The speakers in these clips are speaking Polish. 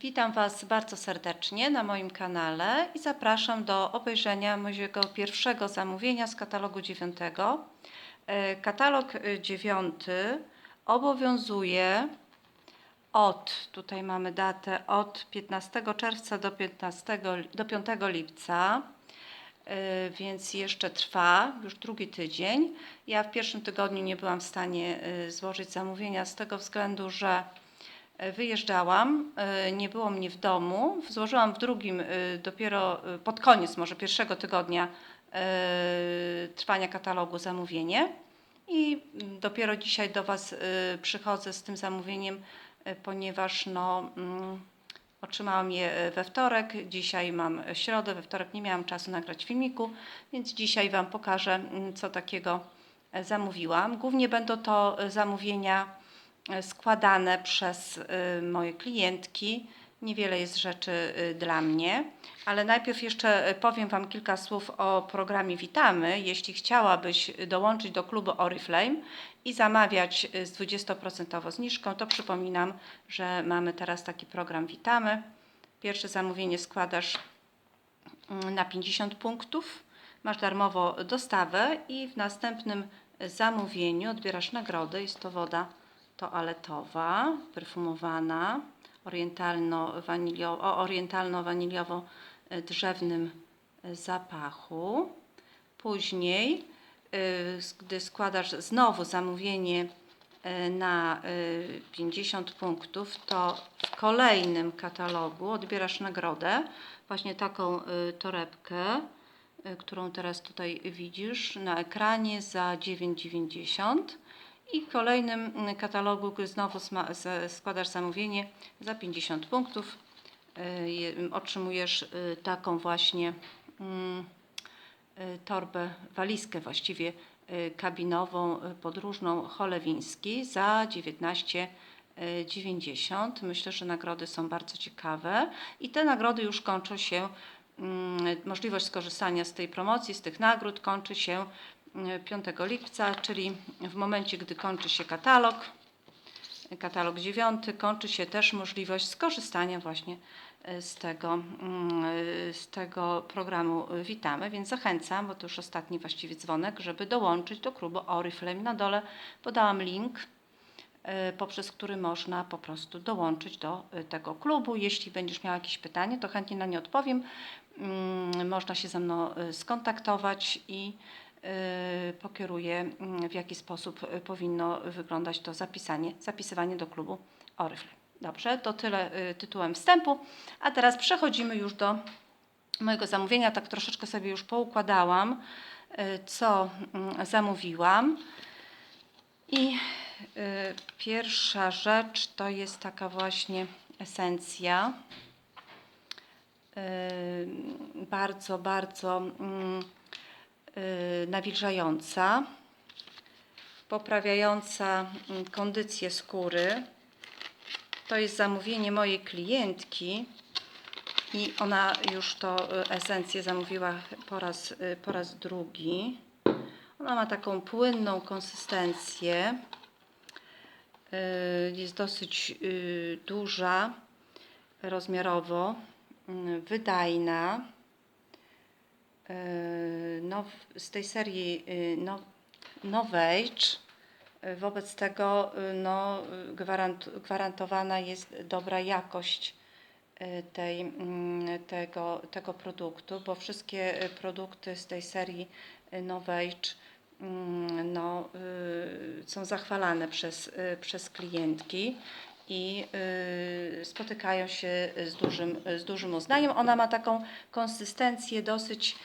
Witam Was bardzo serdecznie na moim kanale i zapraszam do obejrzenia mojego pierwszego zamówienia z katalogu dziewiątego. E, Katalog e, dziewiąty obowiązuje od, tutaj mamy datę, od 15 czerwca do, 15, do 5 lipca, e, więc jeszcze trwa już drugi tydzień. Ja w pierwszym tygodniu nie byłam w stanie złożyć zamówienia z tego względu, że Wyjeżdżałam, e, nie było mnie w domu. Złożyłam w drugim, e, dopiero e, pod koniec może pierwszego tygodnia trwania katalogu zamówienie. I mm, dopiero dzisiaj do Was przychodzę z tym zamówieniem, ponieważ no, mm, otrzymałam je we wtorek. Dzisiaj mam środę, we wtorek nie miałam czasu nagrać filmiku, więc dzisiaj Wam pokażę, mm, co takiego zamówiłam. Głównie będą to zamówienia składane przez y, moje klientki. Niewiele jest rzeczy y, dla mnie, ale najpierw jeszcze y, powiem Wam kilka słów o programie Witamy. Jeśli chciałabyś dołączyć do klubu Oriflame i zamawiać z 20% zniżką, to przypominam, że mamy teraz taki program Witamy. Pierwsze zamówienie składasz mm, na 50 punktów, masz darmowo dostawę i w następnym zamówieniu odbierasz nagrodę. Jest to woda toaletowa, perfumowana, orientalno-wanilio- o orientalno-waniliowo-drzewnym zapachu. Później, y, gdy składasz znowu zamówienie y, na y, 50 punktów, to w kolejnym katalogu odbierasz nagrodę, właśnie taką torebkę, którą teraz tutaj widzisz na ekranie za 9,90. I w kolejnym mm, katalogu znowu składasz zamówienie za 50 punktów. y, je- Otrzymujesz y, taką właśnie mm, y, torbę, walizkę właściwie kabinową, podróżną Cholewiński za 19,90. Myślę, że nagrody są bardzo ciekawe i te nagrody już kończą się, mm, możliwość skorzystania z tej promocji, z tych nagród kończy się 5 lipca, czyli w momencie, gdy kończy się katalog, katalog 9, kończy się też możliwość skorzystania właśnie y, z tego, mm, y, z tego programu Witamy, więc zachęcam, bo to już ostatni właściwie dzwonek, żeby dołączyć do klubu Oriflame. Na dole podałam link, y, poprzez który można po prostu dołączyć do tego klubu. Jeśli będziesz miał jakieś pytanie, to chętnie na nie odpowiem. Mm, Można się ze mną skontaktować i y, pokieruję, mm, w jaki sposób y, powinno wyglądać to zapisanie, zapisywanie do klubu Oriflame. Dobrze, to tyle y, tytułem wstępu. A teraz przechodzimy już do mojego zamówienia. Tak troszeczkę sobie już poukładałam, co mm, zamówiłam. I pierwsza rzecz to jest taka właśnie esencja. Bardzo, bardzo mm, nawilżająca, poprawiająca mm, kondycję skóry. To jest zamówienie mojej klientki i ona już to y, esencję zamówiła po raz, y, po raz drugi. Ona ma taką płynną konsystencję. Y, Jest dosyć y, duża rozmiarowo, y, wydajna. Y, No, z tej serii y, no, Novage. Y, Wobec tego y, no, gwarant, gwarantowana jest dobra jakość tej, mm, tego, tego produktu, bo wszystkie produkty z tej serii y, Novage mm, no, są zachwalane przez, przez klientki i spotykają się z dużym, z dużym uznaniem. Ona ma taką konsystencję dosyć,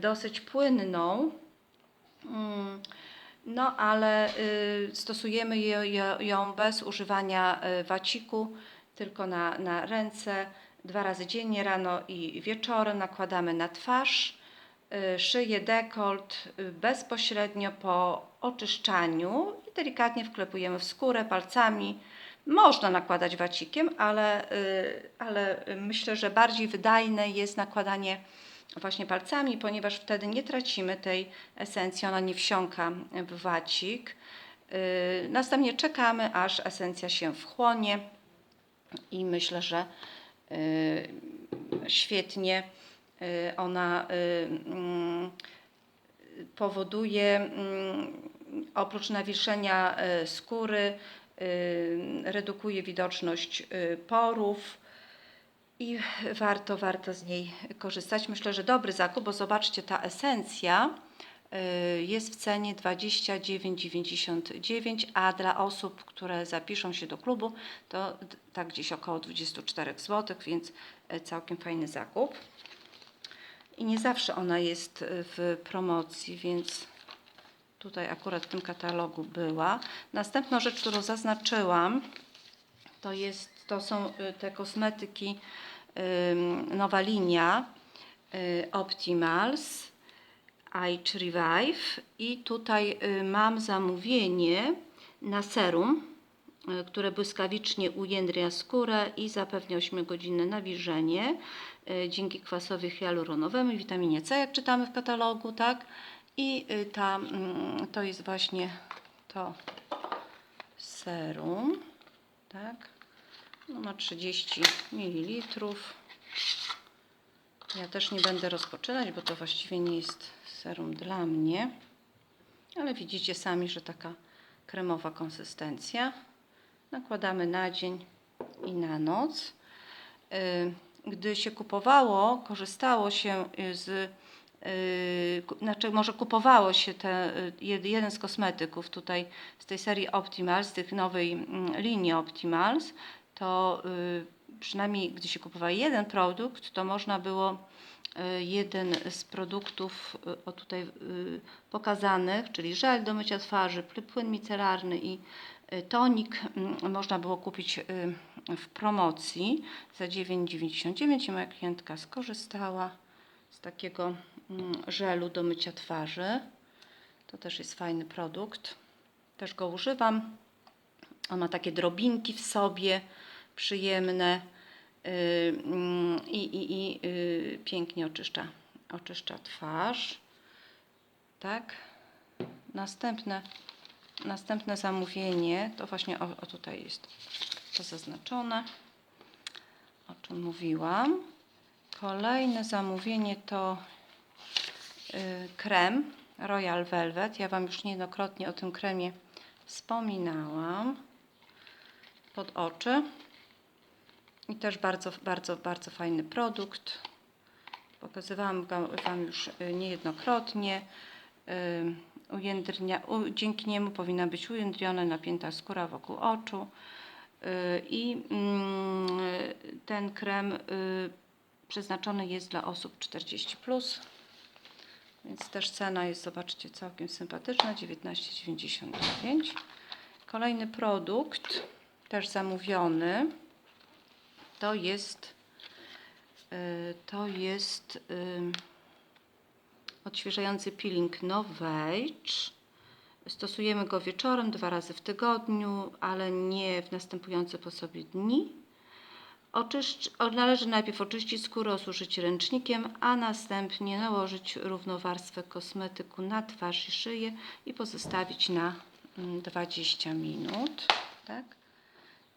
dosyć płynną. Mm, no, ale y, stosujemy je, je, ją bez używania y, waciku, tylko na, na ręce. Dwa razy dziennie, rano i wieczorem nakładamy na twarz, y, szyję, dekolt bezpośrednio po oczyszczaniu i delikatnie wklepujemy w skórę palcami. Można nakładać wacikiem, ale, ale myślę, że bardziej wydajne jest nakładanie właśnie palcami, ponieważ wtedy nie tracimy tej esencji, ona nie wsiąka w wacik. Yy, Następnie czekamy, aż esencja się wchłonie. i myślę, że y, świetnie y, ona y, mm, powoduje mm, oprócz nawilżenia y, skóry, y, redukuje widoczność y, porów i warto, warto z niej korzystać. Myślę, że dobry zakup, bo zobaczcie, ta esencja y, jest w cenie 29,99, a dla osób, które zapiszą się do klubu, to tak gdzieś około 24 zł, więc y, całkiem fajny zakup. I nie zawsze ona jest y, w promocji, więc tutaj akurat w tym katalogu była. Następna rzecz, którą zaznaczyłam, to, jest, to są y, te kosmetyki, nowa linia y, Optimals Age Revive i tutaj y, mam zamówienie na serum, y, które błyskawicznie ujędria skórę i zapewnia 8-godzinne nawilżenie dzięki kwasowi hialuronowemu i witaminie C, jak czytamy w katalogu, tak? I ta, mm, to jest właśnie to serum, tak? No ma 30 ml. Ja też nie będę rozpoczynać, bo to właściwie nie jest serum dla mnie. Ale widzicie sami, że taka kremowa konsystencja. Nakładamy na dzień i na noc. Y, Gdy się kupowało, korzystało się y, z y, znaczy może kupowało się te, jed- jeden z kosmetyków tutaj z tej serii Optimals, z tych nowej mm, linii Optimals, to y, przynajmniej gdy się kupował jeden produkt, to można było y, jeden z produktów y, o tutaj pokazanych, czyli żel do mycia twarzy, pły- płyn micelarny i tonik mm, można było kupić w promocji za 9,99 i moja klientka skorzystała z takiego mm, żelu do mycia twarzy. To też jest fajny produkt. Też go używam. On ma takie drobinki w sobie, przyjemne yy, mm, i, yy, pięknie oczyszcza, oczyszcza twarz. Tak. Następne, następne zamówienie, to właśnie o, o tutaj jest to zaznaczone, o czym mówiłam. Kolejne zamówienie to y, krem Royal Velvet. Ja Wam już niejednokrotnie o tym kremie wspominałam pod oczy. I też bardzo, bardzo, bardzo fajny produkt. Pokazywałam go Wam już y, niejednokrotnie. Y, Ujędrnia, dzięki niemu powinna być ujędrniona napięta skóra wokół oczu. Y, I mm, ten krem przeznaczony jest dla osób 40+. Plus. Więc też cena jest, zobaczcie, całkiem sympatyczna, 19,99. Kolejny produkt, też zamówiony, to jest, y, to jest y, odświeżający peeling Novage. Stosujemy go wieczorem, dwa razy w tygodniu, ale nie w następujące po sobie dni. Oczyszcz, należy najpierw oczyścić skórę, osuszyć ręcznikiem, a następnie nałożyć równą warstwę kosmetyku na twarz i szyję i pozostawić na mm, 20 minut. Tak?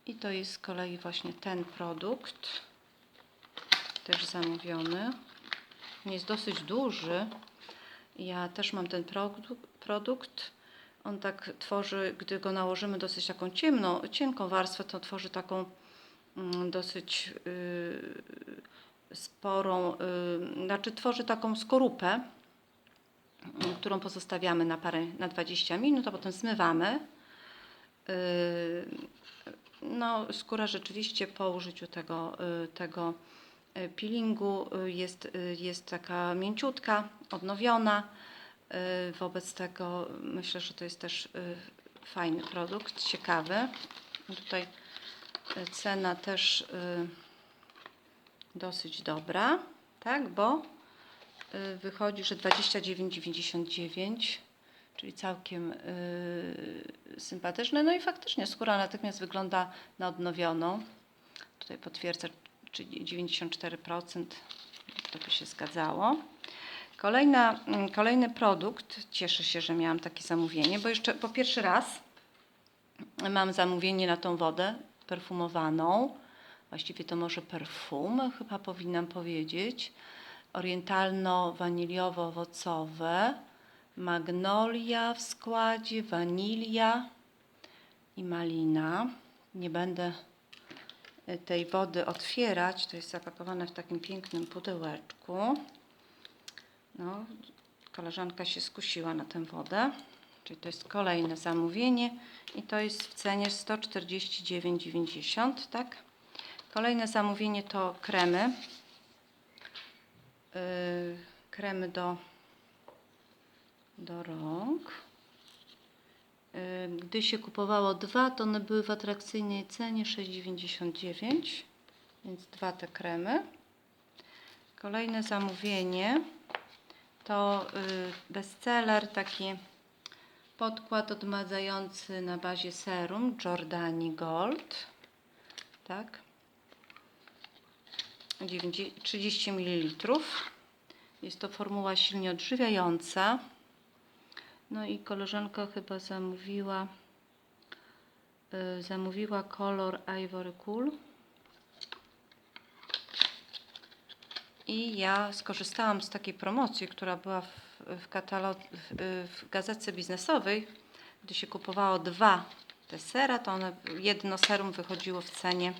I to jest z kolei właśnie ten produkt, też zamówiony. Jest dosyć duży. Ja też mam ten produ- produkt. On tak tworzy, gdy go nałożymy dosyć taką ciemną, cienką warstwę, to tworzy taką mm, dosyć y, sporą, y, znaczy tworzy taką skorupę, y, którą pozostawiamy na parę, na 20 minut, a potem zmywamy. No, skóra rzeczywiście po użyciu tego, y, tego y, peelingu y, jest, jest taka mięciutka, odnowiona. Wobec tego myślę, że to jest też fajny produkt, ciekawy. Tutaj cena też dosyć dobra, tak, bo wychodzi, że 29,99, czyli całkiem y, sympatyczne. No i faktycznie skóra natychmiast wygląda na odnowioną. Tutaj potwierdza, czyli 94%, to by się zgadzało. Kolejna, mm, kolejny produkt, cieszę się, że miałam takie zamówienie, bo jeszcze po pierwszy raz mam zamówienie na tą wodę perfumowaną właściwie to może perfumy, chyba powinnam powiedzieć. Orientalno-waniliowo-owocowe, magnolia w składzie, wanilia i malina. Nie będę y, tej wody otwierać, to jest zapakowane w takim pięknym pudełeczku. No, koleżanka się skusiła na tę wodę. Czyli to jest kolejne zamówienie i to jest w cenie 149,90, tak? Kolejne zamówienie to kremy. Yy, kremy do, do rąk. Yy, Gdy się kupowało dwa, to one były w atrakcyjnej cenie 6,99, więc dwa te kremy. Kolejne zamówienie to y, bestseller, taki podkład odmadzający na bazie serum Jordani Gold. Tak. 90 30 ml. Jest to formuła silnie odżywiająca. No i koleżanka chyba zamówiła y, zamówiła kolor Ivory Cool. I ja skorzystałam z takiej promocji, która była w, w, katalog, w, w gazetce biznesowej. Gdy się kupowało dwa te sera, to one, jedno serum wychodziło w cenie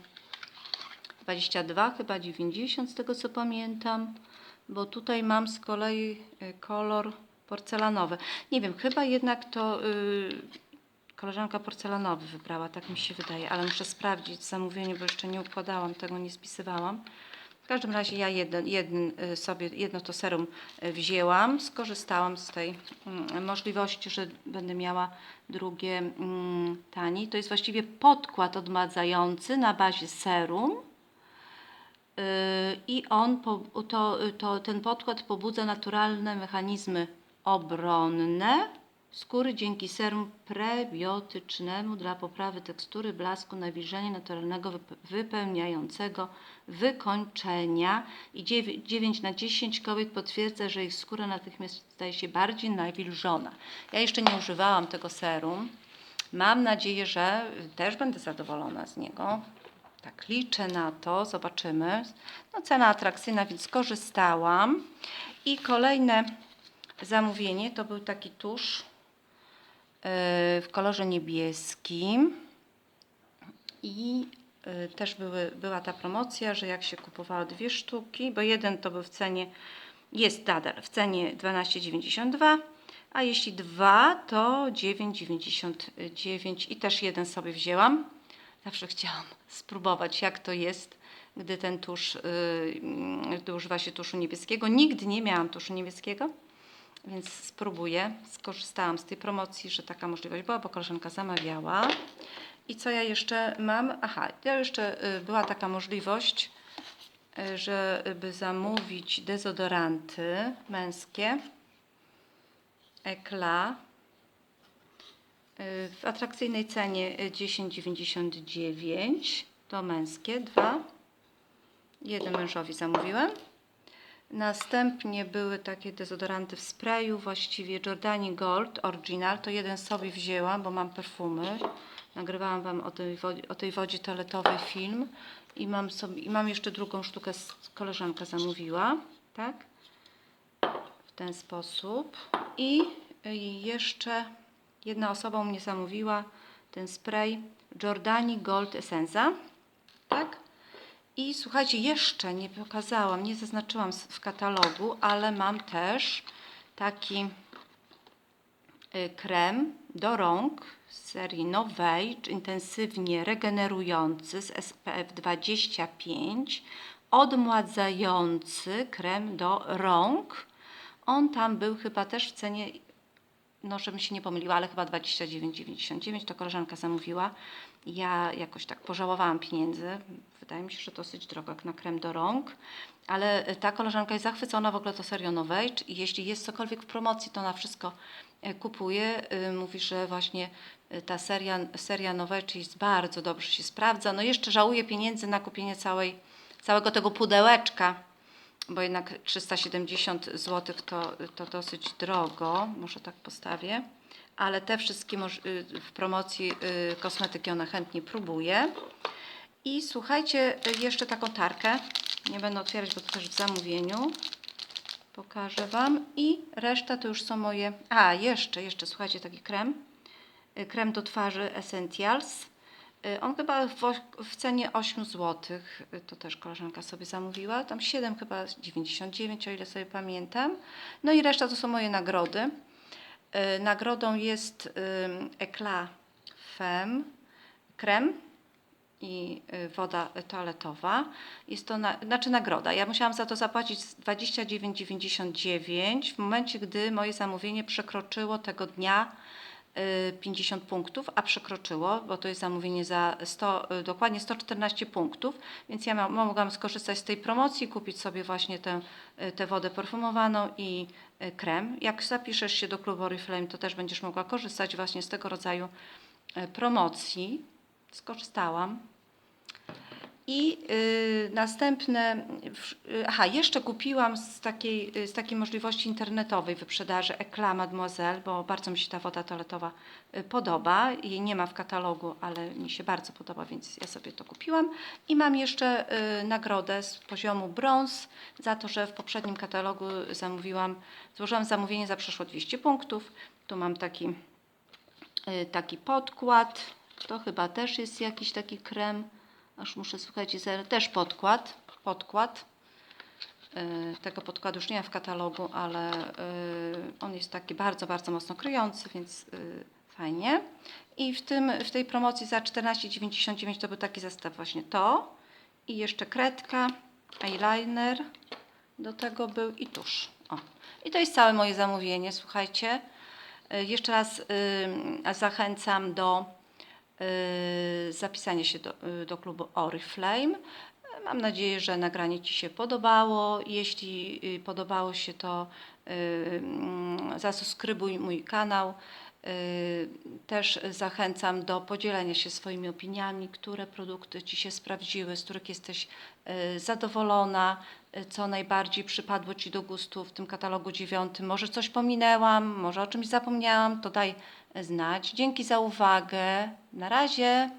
22, chyba 90 z tego co pamiętam, bo tutaj mam z kolei y, kolor porcelanowy. Nie wiem, chyba jednak to y, koleżanka porcelanowy wybrała, tak mi się wydaje, ale muszę sprawdzić zamówienie, bo jeszcze nie układałam tego, nie spisywałam. W każdym razie ja jeden, jeden y, sobie jedno to serum y, wzięłam, skorzystałam z tej mm, możliwości, że będę miała drugie mm, taniej. To jest właściwie podkład odmadzający na bazie serum. Yy, I on, to, to, ten podkład pobudza naturalne mechanizmy obronne skóry dzięki serum prebiotycznemu dla poprawy tekstury, blasku, nawilżenia naturalnego, wype- wypełniającego wykończenia. I 9 na 10 kobiet potwierdza, że ich skóra natychmiast staje się bardziej nawilżona. Ja jeszcze nie używałam tego serum. Mam nadzieję, że też będę zadowolona z niego. Tak, liczę na to, zobaczymy. No, cena atrakcyjna, więc skorzystałam. I kolejne zamówienie to był taki tusz yy, w kolorze niebieskim. I yy, też były, była ta promocja, że jak się kupowało dwie sztuki, bo jeden to był w cenie, jest nadal w cenie 12,92, a jeśli dwa, to 9,99 i też jeden sobie wzięłam. Zawsze chciałam spróbować, jak to jest, gdy ten tusz, yy, używa się tuszu niebieskiego. Nigdy nie miałam tuszu niebieskiego, więc spróbuję. Skorzystałam z tej promocji, że taka możliwość była, bo koleżanka zamawiała. I co ja jeszcze mam? Aha, ja jeszcze y, była taka możliwość, y, żeby zamówić dezodoranty męskie. Ekla y, w atrakcyjnej cenie y, 10,99 to męskie, dwa. Jeden mężowi zamówiłem. Następnie były takie dezodoranty w sprayu, właściwie Jordani Gold Original. To jeden sobie wzięłam, bo mam perfumy. Nagrywałam Wam o tej, wodzie, o tej wodzie toaletowej film. I mam, sobie, I mam jeszcze drugą sztukę, koleżanka zamówiła. Tak? W ten sposób. I y, jeszcze jedna osoba u mnie zamówiła ten spray Jordani Gold Essenza. Tak? I słuchajcie, jeszcze nie pokazałam, nie zaznaczyłam w katalogu, ale mam też taki y, krem do rąk z serii Novage, intensywnie regenerujący z SPF 25, odmładzający krem do rąk. On tam był chyba też w cenie no żebym się nie pomyliła, ale chyba 29,99 to koleżanka zamówiła. Ja jakoś tak pożałowałam pieniędzy. Wydaje mi się, że dosyć drogo jak na krem do rąk. Ale e, ta koleżanka jest zachwycona w ogóle to serią Novage i jeśli jest cokolwiek w promocji, to ona wszystko e, kupuje. Y, Mówi, że właśnie ta seria, seria Novage jest bardzo dobrze się sprawdza. No jeszcze żałuje pieniędzy na kupienie całej, całego tego pudełeczka bo jednak 370 zł to, to dosyć drogo, może tak postawię, ale te wszystkie y, w promocji y, kosmetyki ona chętnie próbuje. I słuchajcie, y, jeszcze taką tarkę. Nie będę otwierać, bo to też w zamówieniu. Pokażę Wam. I reszta to już są moje... A, jeszcze, jeszcze, słuchajcie, taki krem. Y, Krem do twarzy Essentials. Y, On chyba w, w cenie 8 zł. To też koleżanka sobie zamówiła. Tam 7 chyba 99, o ile sobie pamiętam. No i reszta to są moje nagrody. Nagrodą jest Eclat Femme krem i y, woda toaletowa. Jest to, na, znaczy nagroda. Ja musiałam za to zapłacić 29,99 w momencie, gdy moje zamówienie przekroczyło tego dnia y, 50 punktów, a przekroczyło, bo to jest zamówienie za 100, y, dokładnie 114 punktów, więc ja mogłam skorzystać z tej promocji, kupić sobie właśnie tę, y, tę wodę perfumowaną i y, krem. Jak zapiszesz się do klubu Oriflame, to też będziesz mogła korzystać właśnie z tego rodzaju y, promocji. Skorzystałam. I y, następne, y, aha, jeszcze kupiłam z takiej, y, z takiej możliwości internetowej wyprzedaży Eclat Mademoiselle, bo bardzo mi się ta woda toaletowa y, podoba. Jej nie ma w katalogu, ale mi się bardzo podoba, więc ja sobie to kupiłam. I mam jeszcze y, nagrodę z poziomu brąz za to, że w poprzednim katalogu zamówiłam, złożyłam zamówienie za przeszło 200 punktów. Tu mam taki y, taki podkład. To chyba też jest jakiś taki krem. Aż muszę, słuchajcie, też podkład. Podkład. Y, Tego podkładu już nie ma w katalogu, ale y, on jest taki bardzo, bardzo mocno kryjący, więc y, fajnie. I w, tym, w tej promocji za 14,99 to był taki zestaw właśnie to. I jeszcze kredka, eyeliner do tego był i tusz. O. I to jest całe moje zamówienie, słuchajcie. Jeszcze raz zachęcam do y, zapisania się do, y, do klubu Oriflame. Mam nadzieję, że nagranie Ci się podobało. Jeśli y, podobało się, to zasubskrybuj mój kanał. Też zachęcam do podzielenia się swoimi opiniami, które produkty Ci się sprawdziły, z których jesteś zadowolona, co najbardziej przypadło Ci do gustu w tym katalogu dziewiątym. Może coś pominęłam, może o czymś zapomniałam, to daj znać. Dzięki za uwagę. Na razie.